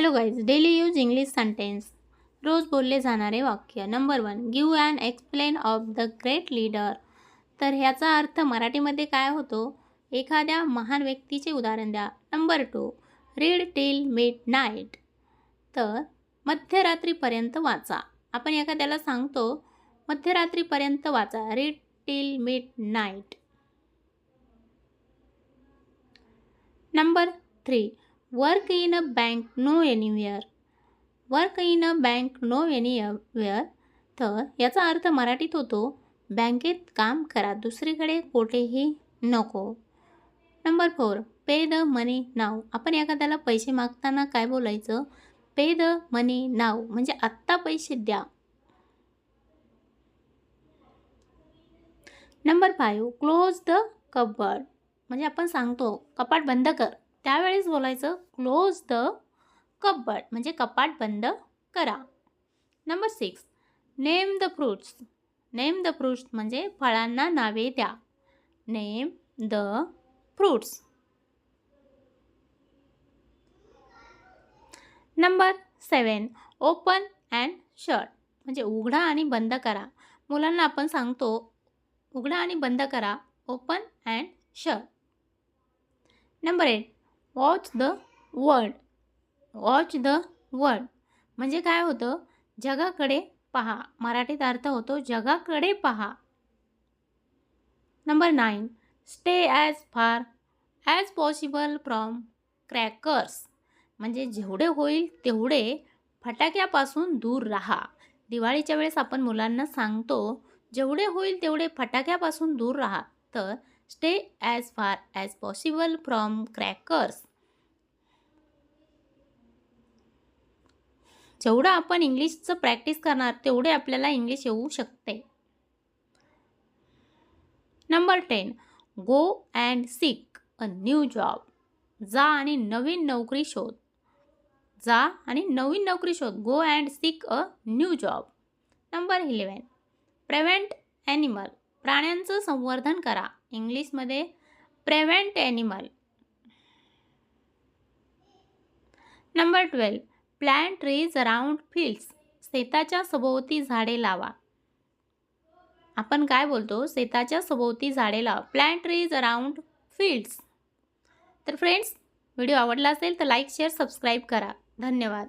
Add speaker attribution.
Speaker 1: Hello guys daily use English sentence रोज बोलले जाणारे वाक्य. Number one give and explain of the great leader तर ह्याचा अर्थ मराठीमध्ये काय होतो? एखाद्या महान व्यक्तीचे उदाहरण द्या. Number two read till midnight तर मध्यरात्रीपर्यंत वाचा. आपण एखाद्याला सांगतो मध्यरात्रीपर्यंत वाचा. Read till midnight number three work in a bank no anywhere work in a bank no anywhere तर याचा अर्थ मराठीत होतो बँकेत काम करा दुसरीकडे कोठेही नको. Number four pay the money now आपण एखाद्याला पैसे मागताना काय बोलायचं? पे द मनी नाव म्हणजे आत्ता पैसे द्या. Number five close the cupboard म्हणजे आपण सांगतो कपाट बंद कर. त्यावेळेस बोलायचं क्लोज द कबर्ड म्हणजे कपाट बंद करा. Number six name the fruits name the fruits म्हणजे फळांना नावे द्या. Name the fruits number seven open and shut म्हणजे उघडा आणि बंद करा. मुलांना आपण सांगतो उघडा आणि बंद करा. Open and shut number eight watch the world. Watch the world. म्हणजे काय होतं? जगाकडे पहा. मराठीत अर्थ होतो जगाकडे पहा. Number nine. Stay as far as possible from crackers. म्हणजे जेवढे होईल तेवढे फटाक्यापासून दूर राहा. दिवाळीच्या वेळेस आपण मुलांना सांगतो जेवढे होईल तेवढे फटाक्यापासून दूर राहा. तर stay as far as possible from crackers. जेवढं आपण इंग्लिशचं प्रॅक्टिस करणार तेवढे आपल्याला इंग्लिश येऊ शकते. Number ten go and seek a new job. जा आणि नवीन नोकरी शोध. जा आणि नवीन नोकरी शोध. Go and seek a new job. Number eleven prevent animal. प्राण्यांचं संवर्धन करा. इंग्लिशमध्ये prevent animal. Number twelve plan trees around fields. शेताच्या सभोवती झाडे लावा. आपण काय बोलतो? शेताच्या सभोवती झाडे लावा. Plan trees around fields. तर फ्रेंड्स व्हिडिओ आवडला असेल तर लाईक शेअर सबस्क्राईब करा. धन्यवाद.